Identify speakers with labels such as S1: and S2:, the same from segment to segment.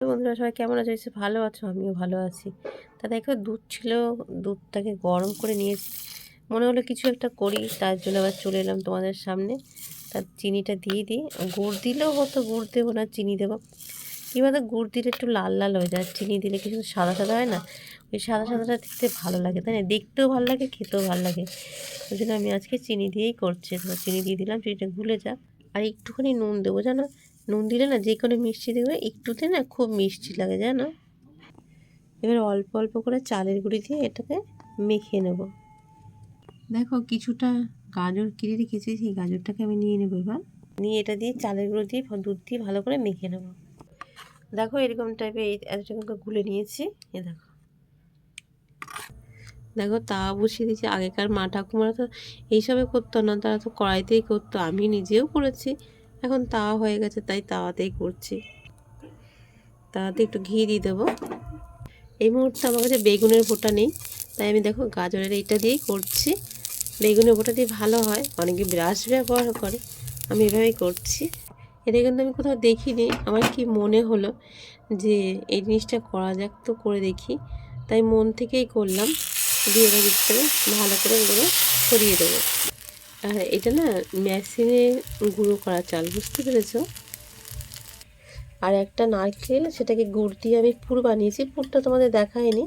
S1: বন্ধুরা সবাই কেমন আছো? এসে ভালো আছো? আমিও ভালো আছি। তা দেখো, দুধ ছিল, দুধটাকে গরম করে নিয়েছি মনে হলো কিছু একটা করি, তার জন্য আবার চলে এলাম তোমাদের সামনে। তার চিনিটা দিয়ে দিই। গুড় দিলেও হতো, গুড় দেবো না, চিনি দেবো। কী বলতো গুড় দিলে একটু লাল লাল হয়ে যায় চিনি দিলে কিছু সাদা সাদা হয় না? ওই সাদা সাদাটা দেখতে ভালো লাগে, তাই না? দেখতেও ভালো লাগে, খেতেও ভালো লাগে। ওই জন্য আমি আজকে চিনি দিয়েই করছি। চিনি দিয়ে দিলাম, চিনিটা গুলে যা আর একটুখানি নুন দেবো, জানো? নুন দিলে না যে কোনো মিষ্টি দেখবে একটুতে না খুব মিষ্টি লাগে, জানো? এবার অল্প অল্প করে চালের গুঁড়ি দিয়ে এটাকে মেখে নেব। দেখো কিছুটা গাজর কিনে রেখেছি, সেই গাজরটাকে আমি নিয়ে নেব এবার। নিয়ে এটা দিয়ে চালের গুঁড়ো দিয়ে দুধ দিয়ে ভালো করে মেখে নেব। দেখো এরকম টাইপের এই এতটুকু গুলে নিয়েছি, এ দেখো। দেখো তা বসিয়ে দিয়েছি, আগেকার মা ঠাকুমারা তো এইসবে করতো না, তারা তো কড়াইতেই করতো, আমি নিজেও করেছি। এখন তাওয়া হয়ে গেছে, তাই তাওয়াতেই করছি। তাওয়াতে একটু ঘি দিয়ে দেবো। এই মুহূর্তে আমার কাছে বেগুনের ফোটা নেই, তাই আমি দেখো গাজরের এইটা দিয়েই করছি। বেগুনের ফোটা দিয়ে ভালো হয়, অনেকে ব্রাশ ব্যবহার করে, আমি এভাবেই করছি। এটা কিন্তু আমি কোথাও দেখিনি, আমার কি মনে হলো যে এই জিনিসটা করা যাক তো করে দেখি। তাই মন থেকেই করলাম, দিয়ে এবার ভালো করে ওগুলো ছড়িয়ে দেবো। আর এটা না মেশিনে গুঁড়ো করা চাল, বুঝতে পেরেছ? আর একটা নারকেল, সেটাকে গুড় দিয়ে আমি পুর বানিয়েছি, পুরটা তোমাদের দেখায়নি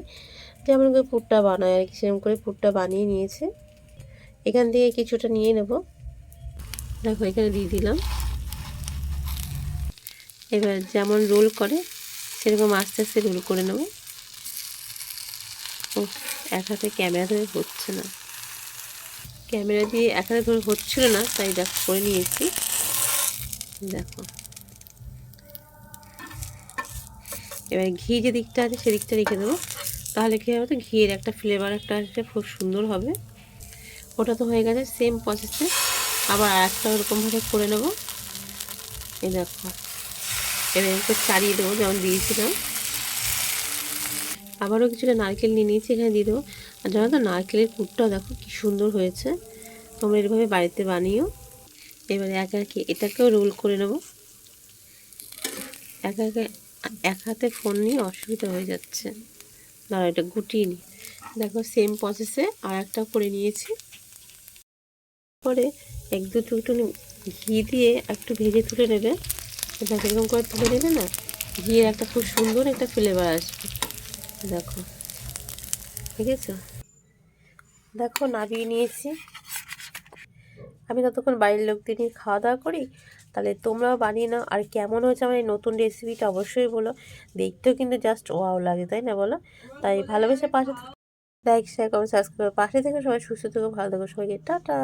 S1: যেমন করে পুরটা বানায় আর কি, সেরকম করে পুরটা বানিয়ে নিয়েছে। এখান থেকে কিছুটা নিয়ে নেব। দেখো, এখানে দিয়ে দিলাম। এবার যেমন রোল করে, সেরকম আস্তে আস্তে রোল করে নেব। ও এক হাতে ক্যামেরা ধরে হচ্ছে না। ক্যামেরা দিয়ে এক হাতে ধরে হচ্ছিল না, তাই দেখো, করে নিয়েছি। দেখো। এবার ঘি যে দিকটা আছে সেদিকটা রেখে দেবো। তাহলে কী হবে তো, ঘিয়ের একটা ফ্লেভার একটা আসবে, খুব সুন্দর হবে। ওটা তো হয়ে গেছে সেম প্রসেসে আবার আর একটা ওরকমভাবে করে নেব। এই দেখো। এবার একটু চারিয়ে দেবো, যেমন দিয়েছিলাম। আবারও কিছুটা নারকেল নিয়ে নিয়েছি এখানে দিয়ে দেবো। আর জানো তো, নারকেলের পুরটাও দেখো কি সুন্দর হয়েছে। তোমরা এরভাবে বাড়িতে বানিও। এবারে একে একে এটাকেও রোল করে নেব। একা একে এক হাতে ফোন নিয়ে অসুবিধা হয়ে যাচ্ছে। দাঁড়া এটা গুটিয়ে নিই দেখো সেম প্রসেসে আর একটা করে নিয়েছি। পরে এক দু টুকটু ঘি দিয়ে একটু ভেজে তুলে নেবে। এটা এরকম করে তুলে নেবে না? ঘিয়ের একটা খুব সুন্দর একটা ফ্লেভার আসবে। দেখো। ঠিক আছে দেখো, নাবিয়ে নিয়েছি। আমি ততক্ষণ বাড়ির লোকদের নিয়ে খাওয়া দাওয়া করি। তাহলে তোমরাও বানিয়ে নাও। আর কেমন হয়েছে আমার এই নতুন রেসিপিটা অবশ্যই বলো। দেখতেও কিন্তু জাস্ট ওয়াও লাগে, তাই না বলো? তাই ভালোবেসে পাশে লাইক শেয়ার কমেন্ট সাবস্ক্রাইব পাশে থেকে। সবাই সুস্থ থেকো, ভালো থেকো। সবাইকে টাটা।